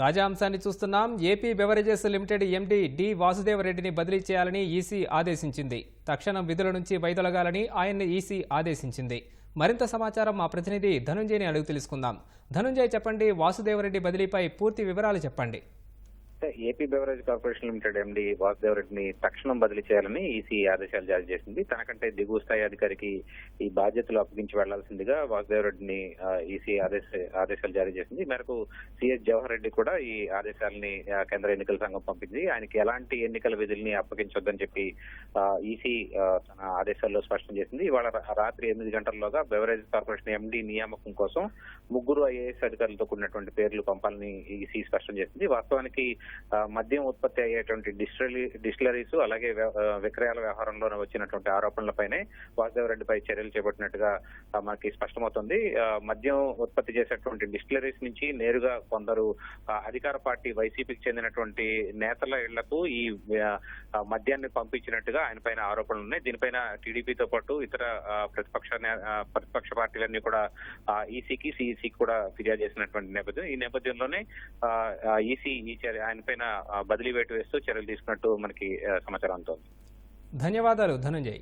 తాజా అంశాన్ని చూస్తున్నాం. AP beverages limited MD D వాసుదేవరెడ్డిని బదిలీ చేయాలని ఈసీ ఆదేశించింది. తక్షణం విధుల నుంచి వైదొలగాలని ఆయన్ని ఈసీ ఆదేశించింది. మరింత సమాచారం మా ప్రతినిధి ధనుంజయని అడుగు తెలుసుకుందాం. ధనుంజయ్ చెప్పండి వాసుదేవరెడ్డి బదిలీపై పూర్తి వివరాలు చెప్పండి. AP beverage corporation limited MD Vasudev రెడ్డిని తక్షణం బదిలీ చేయాలని ఈసీ ఆదేశాలు జారీ చేసింది. తనకంటే దిగువ స్థాయి అధికారికి ఈ బాధ్యతలు అప్పగించి వెళ్ళాల్సిందిగా వాసుదేవ్ రెడ్డిని ఈసీ ఆదేశ ఆదేశాలు జారీ చేసింది. ఈ మేరకు సిఎస్ జవహర్ రెడ్డి కూడా ఈ ఆదేశాలని కేంద్ర ఎన్నికల సంఘం పంపింది. ఆయనకి ఎలాంటి ఎన్నికల విధుల్ని అప్పగించొద్దని చెప్పి ఈసీ తన ఆదేశాల్లో స్పష్టం చేసింది. ఇవాళ రాత్రి ఎనిమిది గంటల్లోగా బెవరేజ్ కార్పొరేషన్ ఎండి నియామకం కోసం ముగ్గురు ఐఏఎస్ అధికారులతో కూడినటువంటి పేర్లు పంపాలని ఈసీ స్పష్టం చేసింది. వాస్తవానికి మద్యం ఉత్పత్తి అయ్యేటువంటి డిస్టిలరీ డిస్టిలరీస్ అలాగే విక్రయాల వ్యవహారంలో వచ్చినటువంటి ఆరోపణలపైనే వాసుదేవ్ రెడ్డిపై చర్యలు చేపట్టినట్టుగా మనకి స్పష్టమవుతుంది. మద్యం ఉత్పత్తి చేసేటువంటి డిస్టిలరీస్ నుంచి నేరుగా కొందరు అధికార పార్టీ వైసీపీకి చెందినటువంటి నేతల ఇళ్ళకు ఈ మద్యాన్ని పంపించినట్టుగా ఆయన పైన ఆరోపణలు ఉన్నాయి. దీనిపైన టీడీపీతో పాటు ఇతర ప్రతిపక్ష నే- ప్రతిపక్ష పార్టీలన్నీ కూడా ఈసీకి సిఈసికి కూడా ఫిర్యాదు చేసినటువంటి నేపథ్యం. ఈ నేపథ్యంలోనే ఈసీ ఈ చర్య ఆయన పైన బదిలీ వేటు వేస్తూ చర్యలు తీసుకున్నట్టు మనకి సమాచారం అందుతోంది. ధన్యవాదాలు. ధనంజయ్.